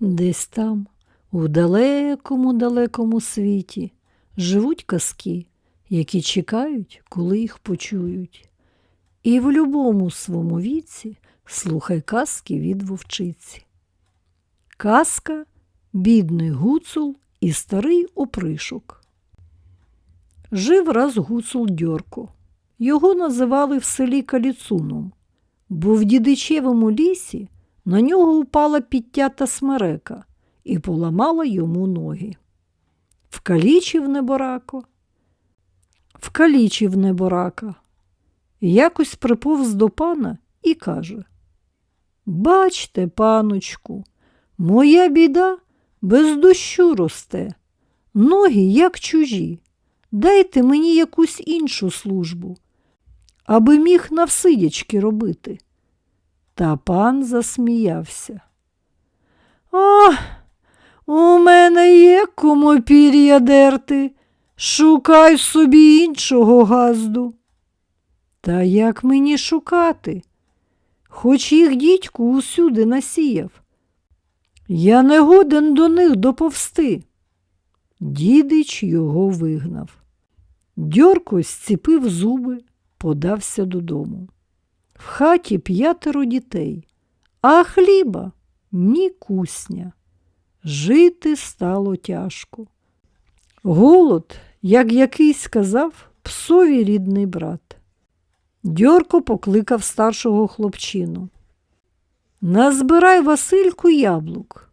Десь там, у далекому далекому світі, живуть казки, які чекають, коли їх почують. І в любому своєму віці слухай казки від вовчиці. Казка бідний гуцул і старий опришок. Жив раз гуцул Дьорко. Його називали в селі Каліцуном, бо в дідичевому лісі на нього упала підтята смерека і поламала йому ноги. Вкалічив неборако, вкалічив неборака. Якось приповз до пана і каже Бачте, паночку, моя біда без дощу росте, ноги як чужі. Дайте мені якусь іншу службу, аби міг навсидячки робити. Та пан засміявся. О, у мене є кому пір'я дерти. Шукай собі іншого газду. Та як мені шукати? Хоч їх дідьку усюди насіяв. Я не годен до них доповсти. Дідич його вигнав. Дьорко зціпив зуби, подався додому. В хаті п'ятеро дітей, а хліба ні кусня. Жити стало тяжко. Голод, як якийсь сказав, псові рідний брат. Дьорко покликав старшого хлопчину. Назбирай Васильку яблук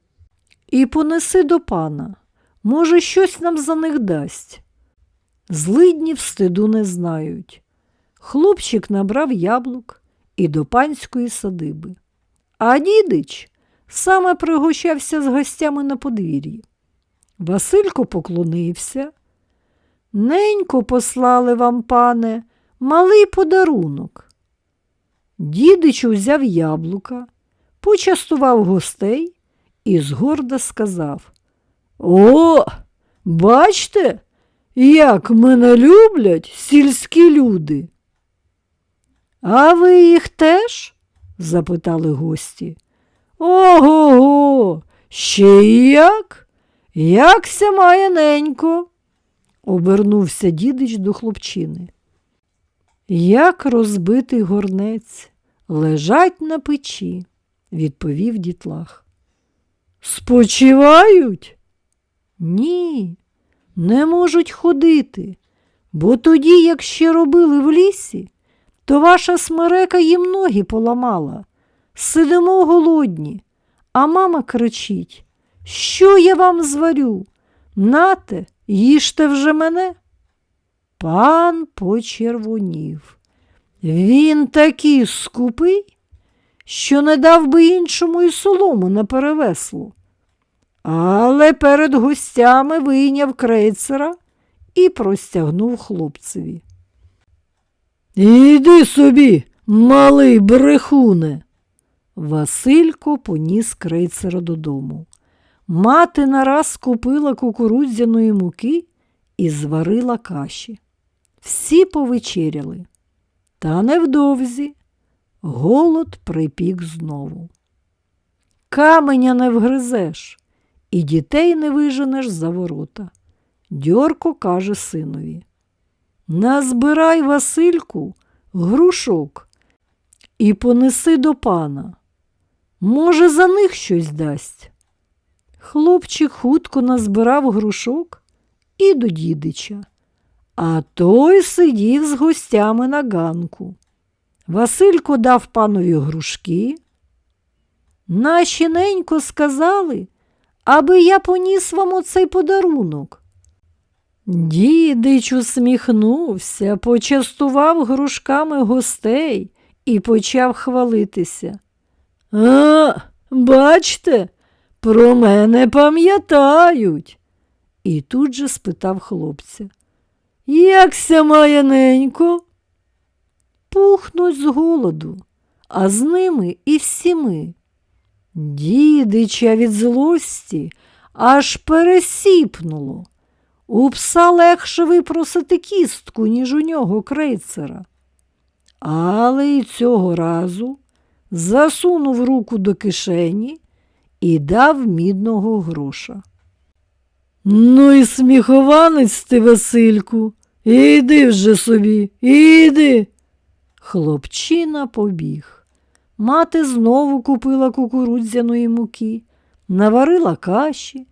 і понеси до пана. Може, щось нам за них дасть. Злиднів стиду не знають. Хлопчик набрав яблук і до панської садиби. А дідич саме пригощався з гостями на подвір'ї. Василько поклонився. Ненько послали вам, пане, малий подарунок. Дідич узяв яблука, почастував гостей і згорда сказав О, бачте, як мене люблять сільські люди. А ви їх теж? запитали гості. Ого, го ще й як? Якся має ненько? обернувся дідич до хлопчини. Як розбитий горнець, лежать на печі, відповів дітлах. Спочивають? Ні, не можуть ходити, бо тоді, як ще робили в лісі, то ваша смерека їм ноги поламала. Сидимо голодні, а мама кричить, що я вам зварю? Нате, їжте вже мене. Пан почервонів. Він такий скупий, що не дав би іншому і солому на перевесло. Але перед гостями вийняв крейцера і простягнув хлопцеві. Іди собі, малий брехуне. Василько поніс крейцера додому. Мати нараз купила кукурудзяної муки і зварила каші. Всі повечеряли. Та невдовзі голод припік знову. Каменя не вгризеш, і дітей не виженеш за ворота. Дьорко каже синові. Назбирай, Васильку, грушок і понеси до пана. Може, за них щось дасть. Хлопчик хутко назбирав грушок і до дідича, а той сидів з гостями на ганку. Василько дав панові грушки. Наші ненько сказали, аби я поніс вам оцей подарунок. Дідич усміхнувся, почастував грушками гостей і почав хвалитися. А, бачте, про мене пам'ятають. І тут же спитав хлопця. Якся має ненько? Пухнуть з голоду, а з ними і всі ми. Дідича від злості аж пересіпнуло. У пса легше випросити кістку, ніж у нього крейцера. Але й цього разу засунув руку до кишені і дав мідного гроша. Ну і сміхованець ти, Васильку, іди вже собі, іди. Хлопчина побіг. Мати знову купила кукурудзяної муки, наварила каші,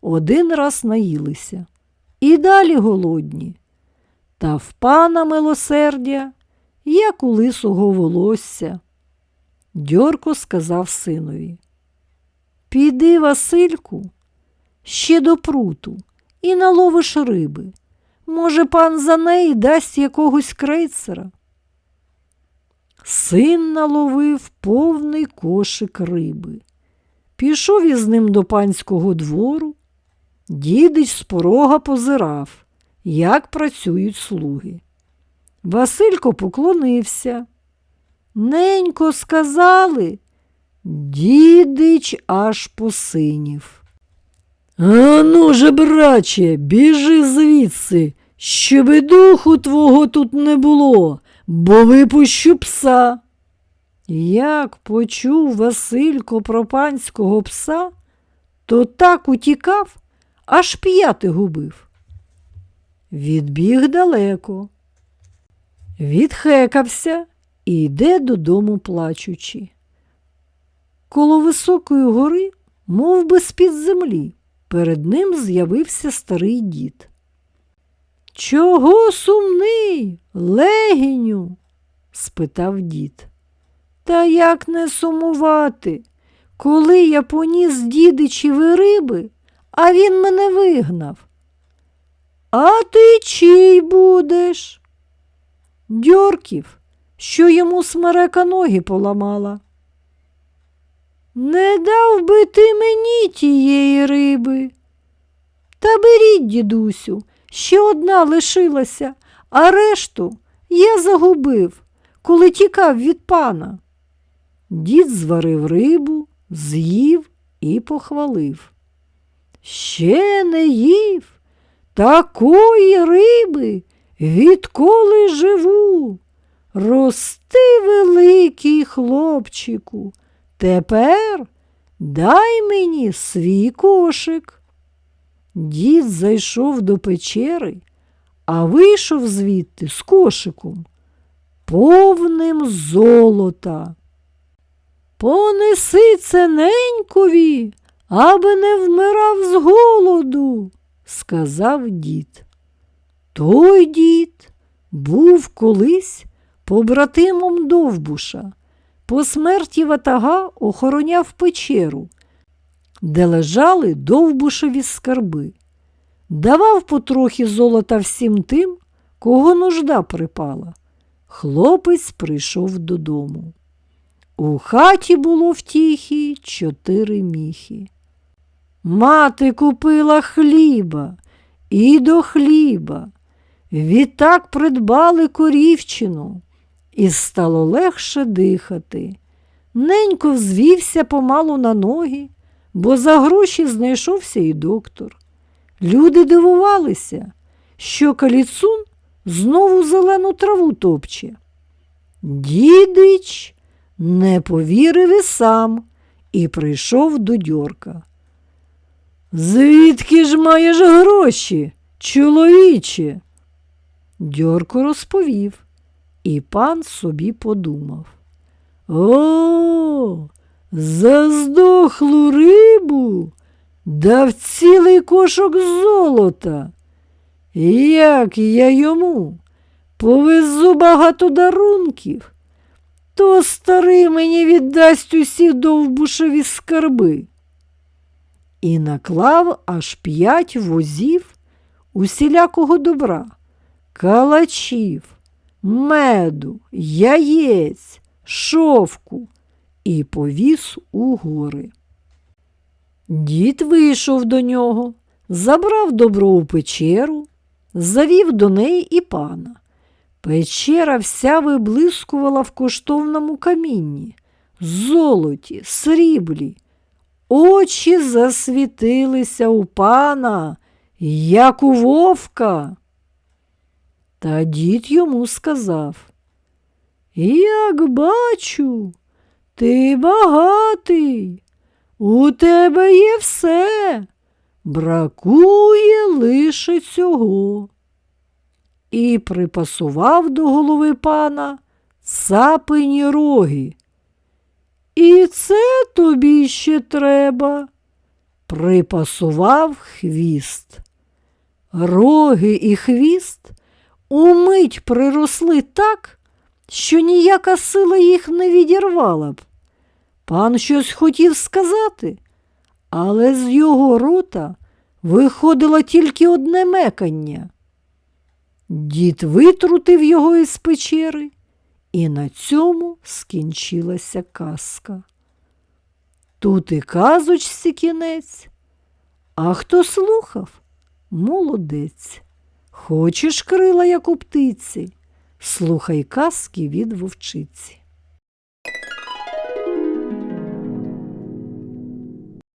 один раз наїлися. І далі голодні. Та в пана милосердя, як у лисого волосся. Дьорко сказав синові. Піди, Васильку, ще до пруту і наловиш риби. Може, пан за неї дасть якогось крейцера. Син наловив повний кошик риби. Пішов із ним до панського двору. Дідич з порога позирав, як працюють слуги. Василько поклонився. Ненько сказали, дідич аж посинів. Ану же, браче, біжи звідси, щоби духу твого тут не було, бо випущу пса. Як почув Василько про панського пса, то так утікав, аж п'яти губив. Відбіг далеко, відхекався і йде додому плачучи. Коло високої гори, мов би з-під землі, перед ним з'явився старий дід. Чого сумний, легіню? спитав дід. Та як не сумувати, коли я поніс дідичеві риби, а він мене вигнав. А ти чий будеш? Дьорків, що йому смерека ноги поламала. Не дав би ти мені тієї риби. Та беріть, дідусю, ще одна лишилася, а решту я загубив, коли тікав від пана. Дід зварив рибу, з'їв і похвалив. Ще не їв такої риби, відколи живу. Рости великий хлопчику, тепер дай мені свій кошик. Дід зайшов до печери, а вийшов звідти з кошиком, повним золота. Понеси це ненькові, аби не вмирав з голоду, сказав дід. Той дід був колись побратимом Довбуша. По смерті ватага охороняв печеру, де лежали довбушеві скарби, давав потрохи золота всім тим, кого нужда припала. Хлопець прийшов додому. У хаті було втіхи чотири міхи. Мати купила хліба і до хліба. Відтак придбали корівчину, і стало легше дихати. Ненько взвівся помалу на ноги, бо за гроші знайшовся і доктор. Люди дивувалися, що каліцун знову зелену траву топче. Дідич не повірив і сам і прийшов до дьорка. Звідки ж маєш гроші, чоловіче? Дьорко розповів, і пан собі подумав. О, за здохлу рибу дав цілий кошок золота. Як я йому повезу багато дарунків, то старий мені віддасть усі довбушеві скарби. І наклав аж п'ять возів усілякого добра, калачів, меду, яєць, шовку і повіз у гори. Дід вийшов до нього, забрав добро у печеру, завів до неї і пана. Печера вся виблискувала в коштовному камінні, золоті, сріблі. Очі засвітилися у пана, як у вовка. Та дід йому сказав, Як бачу, ти багатий. У тебе є все, бракує лише цього. І припасував до голови пана цапині роги. І це тобі ще треба. Припасував хвіст. Роги і хвіст умить приросли так, що ніяка сила їх не відірвала б. Пан щось хотів сказати, але з його рота виходило тільки одне мекання. Дід витрутив його із печери, і на цьому скінчилася казка. Тут і казочці кінець, а хто слухав, молодець. Хочеш крила, як у птиці, слухай казки від вовчиці.